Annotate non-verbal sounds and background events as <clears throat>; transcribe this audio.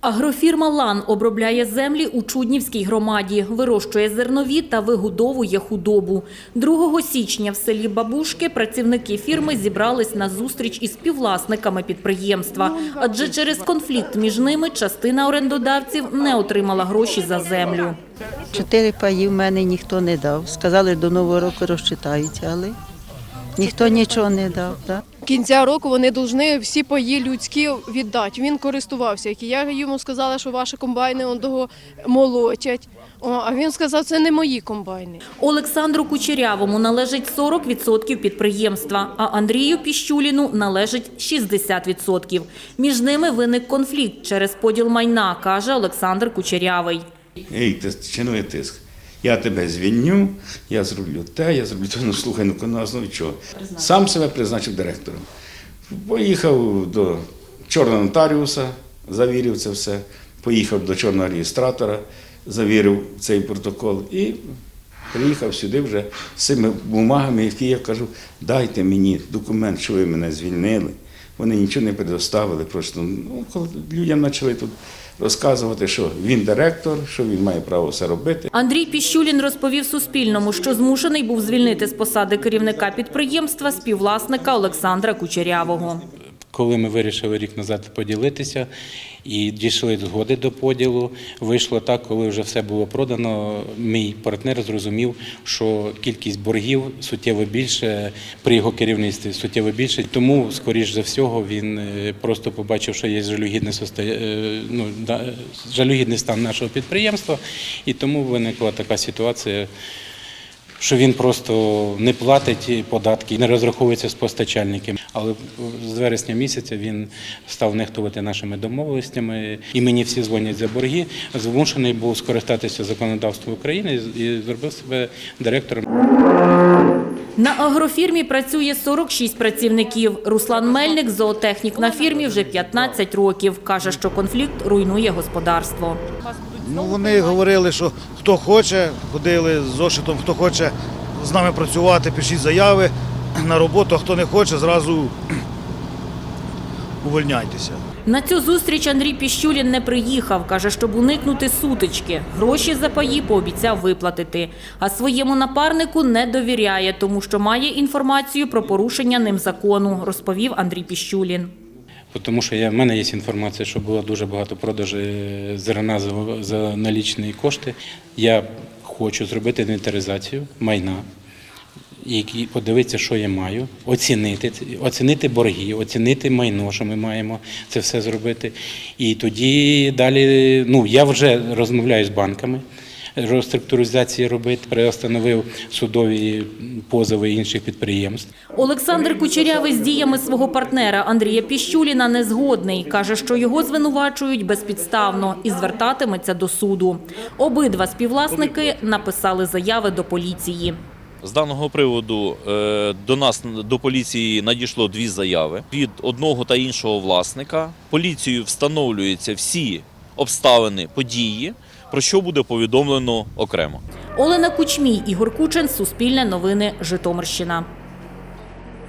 Агрофірма «Лан» обробляє землі у Чуднівській громаді, вирощує зернові та вигодовує худобу. 2 січня в селі Бабушки працівники фірми зібрались на зустріч із співвласниками підприємства. Адже через конфлікт між ними частина орендодавців не отримала гроші за землю. Чотири паї в мене ніхто не дав. Сказали, до Нового року розчитаються, але ніхто нічого не дав. Так? Кінця року вони повинні всі паї людські віддати. Він користувався. І Я йому сказала, що ваші комбайни он того молотять. О, а він сказав, це не мої комбайни. Олександру Кучерявому належить 40% підприємства, а Андрію Піщуліну належить 60%. Між ними виник конфлікт через поділ майна, каже Олександр Кучерявий. Ей, чинує тиск. Я тебе звільню, я зроблю те, я зроблю те. Ну слухай, ну на основі чого? Сам себе призначив директором. Поїхав до чорного нотаріуса, завірив це все. Поїхав до чорного реєстратора, завірив цей протокол і приїхав сюди вже з цими бумагами, які я кажу, дайте мені документ, що ви мене звільнили. Вони нічого не предоставили. Просто ну, коли людям почали тут розказувати, що він директор, що він має право все робити. Андрій Піщулін розповів Суспільному, що змушений був звільнити з посади керівника підприємства співвласника Олександра Кучерявого. Коли ми вирішили рік назад поділитися і дійшли згоди до поділу, вийшло так, коли вже все було продано. Мій партнер зрозумів, що кількість боргів суттєво більше при його керівництві суттєво більше. Тому, скоріш за всього, він е, просто побачив, що є е, ну, жалюгідний стан нашого підприємства, і тому виникла така ситуація що він просто не платить податки, не розраховується з постачальниками. Але з вересня місяця він став нехтувати нашими домовленостями. І мені всі дзвонять за борги. Змушений був скористатися законодавством України і зробив себе директором. На агрофірмі працює 46 працівників. Руслан Мельник, зоотехнік на фірмі, вже 15 років. Каже, що конфлікт руйнує господарство. Ну, вони говорили, що хто хоче, ходили з зошитом, хто хоче з нами працювати, пишіть заяви на роботу, а хто не хоче, зразу <clears throat> увольняйтеся. На цю зустріч Андрій Піщулін не приїхав. Каже, щоб уникнути сутички. Гроші за паї пообіцяв виплатити. А своєму напарнику не довіряє, тому що має інформацію про порушення ним закону, розповів Андрій Піщулін. Тому що я, в мене є інформація, що було дуже багато продажу зерна за, за налічні кошти. Я хочу зробити інвентаризацію майна, і подивитися, що я маю, оцінити, оцінити борги, оцінити майно, що ми маємо це все зробити. І тоді далі, ну я вже розмовляю з банками. Реструктуризації робити, приостановив судові позови інших підприємств. Олександр Кучерявий з діями свого партнера Андрія Піщуліна не згодний. Каже, що його звинувачують безпідставно і звертатиметься до суду. Обидва співвласники написали заяви до поліції. З даного приводу е, до нас до поліції надійшло дві заяви від одного та іншого власника. Поліцією встановлюються всі обставини події, про що буде повідомлено окремо. Олена Кучмій, Ігор Кучин, Суспільне новини, Житомирщина.